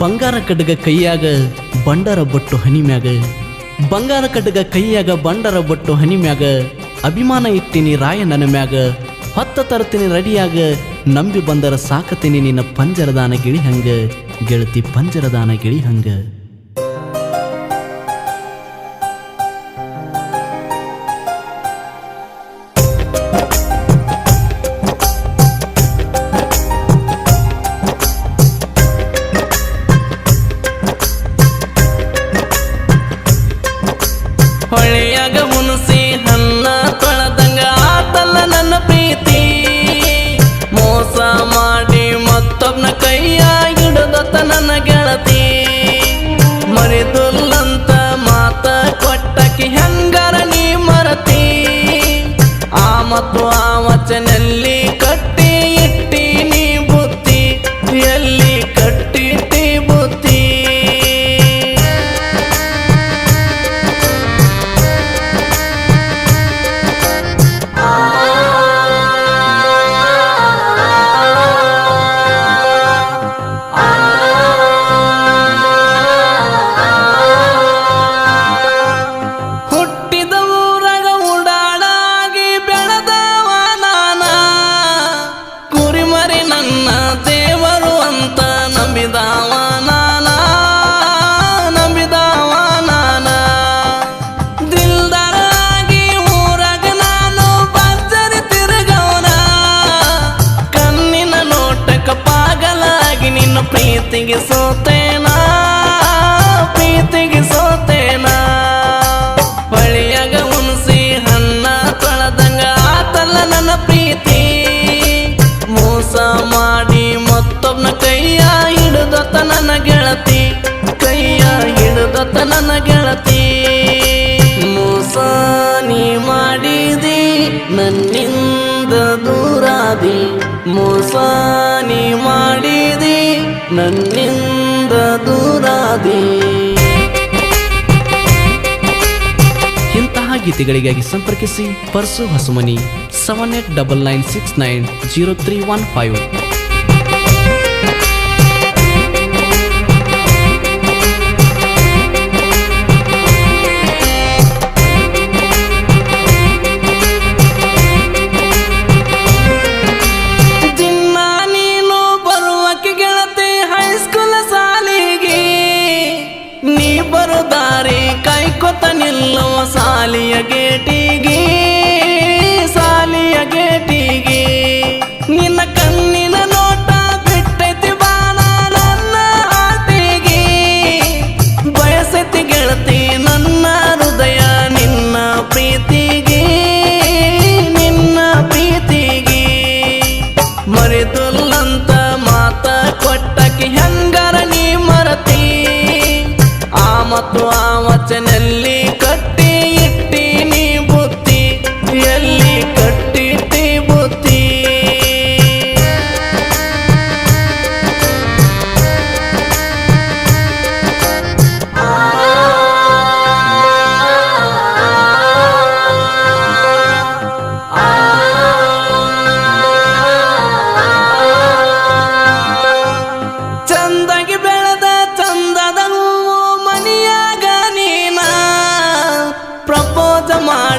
ಬಂಗಾರ ಕಡ್ಗ ಕೈಯಾಗ ಬಂಡರ ಬಟ್ಟು ಹನಿ ಮ್ಯಾಗ. ಬಂಗಾರ ಕಡ್ಗ ಕೈಯಾಗ ಬಂಡರ ಬಟ್ಟು ಹನಿ ಮ್ಯಾಗ. ಅಭಿಮಾನ ಇಟ್ಟಿನಿ ರಾಯ ನನ್ನ ಮ್ಯಾಗ. ಹೊತ್ತ ತರ್ತೀನಿ ರೆಡಿಯಾಗ. ನಂಬಿ ಬಂದರ ಸಾಕತೀನಿ ನಿನ್ನ ಪಂಜರದಾನ ಗಿಳಿ ಹಂಗ. ಗೆಳತಿ ಪಂಜರದಾನ ಗಿಳಿ ಹಂಗ. ಪ್ರೀತಿಗೆ ಸೋತೇನಾ? ಪ್ರೀತಿಗೆ ಸೋತೇನಾ? ಬಳಿಯಾಗ ಹುಣಸಿ ಹಣ್ಣ ತೊಳೆದಂಗ ಆತಲ್ಲ ನನ್ನ ಪ್ರೀತಿ. ಮೋಸ ಮಾಡಿ ಮತ್ತೊಬ್ಬನ ಕೈಯ ಹಿಡಿದತ್ತ ನನ್ನ ಗೆಳತಿ. ಕೈಯ ಹಿಡಿದತ್ತ ನನ್ನ ಗೆಳತಿ. ಮೋಸ ನೀ ಮಾಡಿದಿ, ನನ್ನಿಂದ ದೂರಾದಿ. ಮೋಸ ನೀ ಮಾಡಿದಿ ನನ್ನಿಂದ ದೂರಾದಿ. ಇಂತಹ ಗೀತೆಗಳಿಗಾಗಿ ಸಂಪರ್ಕಿಸಿ Parsu Hasumani seven eight double nine six nine zero three one five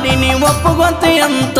propose ಮಾಡಿ ನೀ ಒಪ್ಪುಗೊಂತೆ ಅಂತ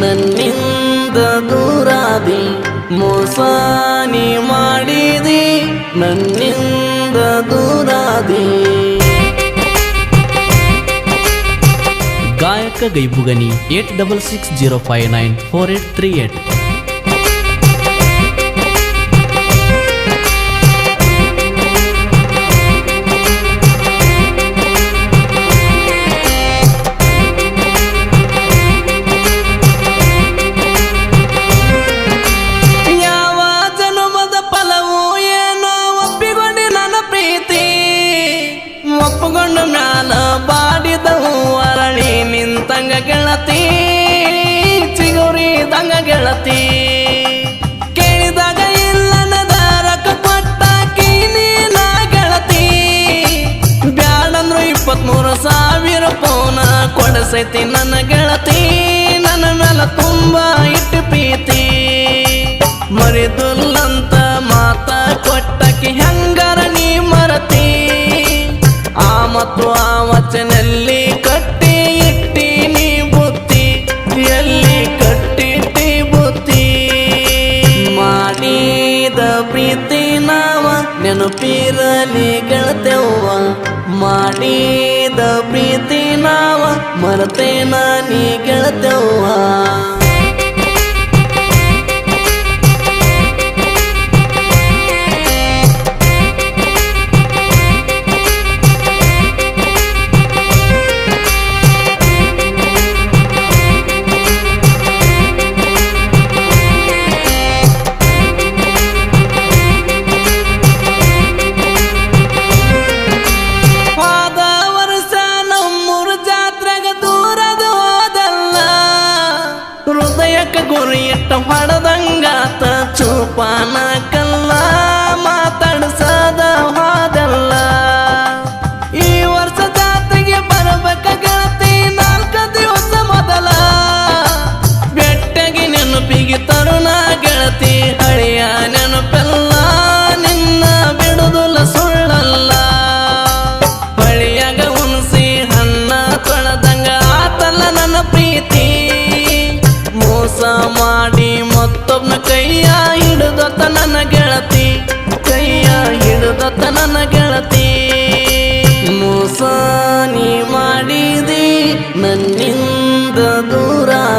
ನನ್ನಿಂದ ದೂರಾದಿ ಮೋಸಾನಿ ಮಾಡಿದಿ, ನನ್ನಿಂದ ದೂರಾದಿ ಗಾಯಕ ಗೈಬುಗನಿ eight double six zero five nine four eight three eight ಗೆಳತಿ ಚಿಗುರಿದಂಗ ಗೆಳತಿ. ಕೇಳಿದಾಗ ಇಲ್ಲನದಾರಕ ಕೊಟ್ಟಾಕಿ ನೀನ ಗೆಳತಿ. ಬ್ಯಾಡಂದ್ರು ಇಪ್ಪತ್ಮೂರು ಸಾವಿರ ಪೌನ ಕೊಡಸೈತಿ ನನ್ನ ಗೆಳತಿ. ನನ್ನ ಮೇಲ ತುಂಬ ಇಟ್ಟು ಪ್ರೀತಿ. ಮರಿದುಲ್ಲಂತ ಮಾತ ಕೊಟ್ಟಕಿ ಹೆಂಗಾರ ಹುಟ್ಟಿರಲಿ ಗೆಳತೆವ್ವ ಮಾಡಿದ ಪ್ರೀತಿ ನಾವ ಮರತೆ ನೀ ಗೆಳತೆವ್ವ?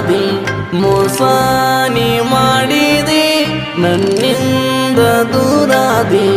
ದಿ ಮೋಸಾನಿ ಮಾಡಿದೆ ನನ್ನಿಂದ ದೂರಾದಿ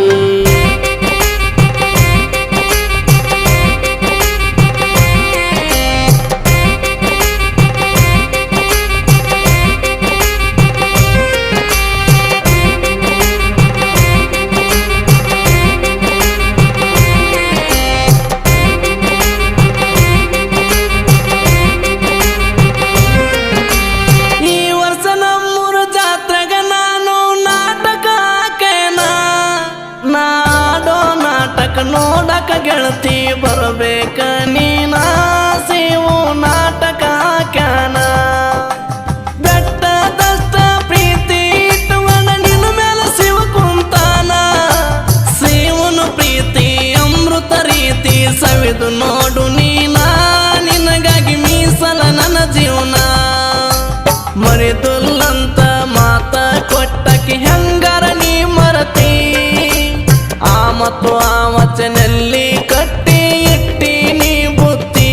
ಮಾತು ಆ ವಚನಲ್ಲಿ ಕಟ್ಟಿ ಇಟ್ಟಿನಿ ಬುತ್ತಿ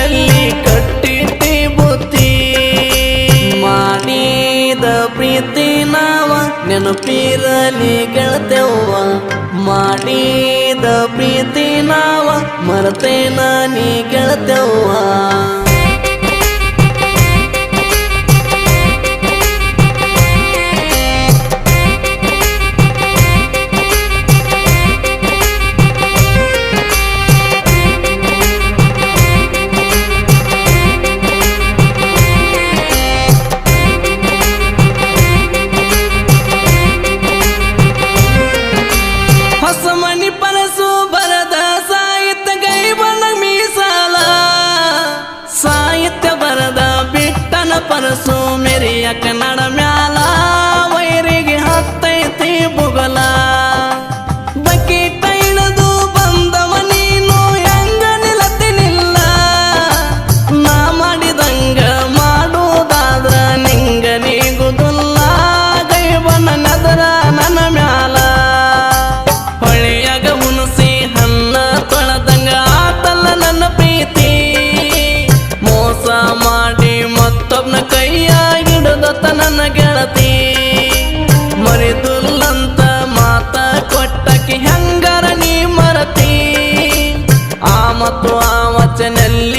ಎಲ್ಲಿ ಕಟ್ಟಿಟ್ಟಿ ಬುತ್ತಿ ಮಾಡಿದ ಪ್ರೀತಿ ನಾವ ನೆನಪಿರಲಿ ಗೆಳತೆವ್ವ ಮಾಡಿದ ಪ್ರೀತಿ ನಾವ ಮರತೇನ ನೀ ಗೆಳತೆವ್ವ ಚಾನಲ್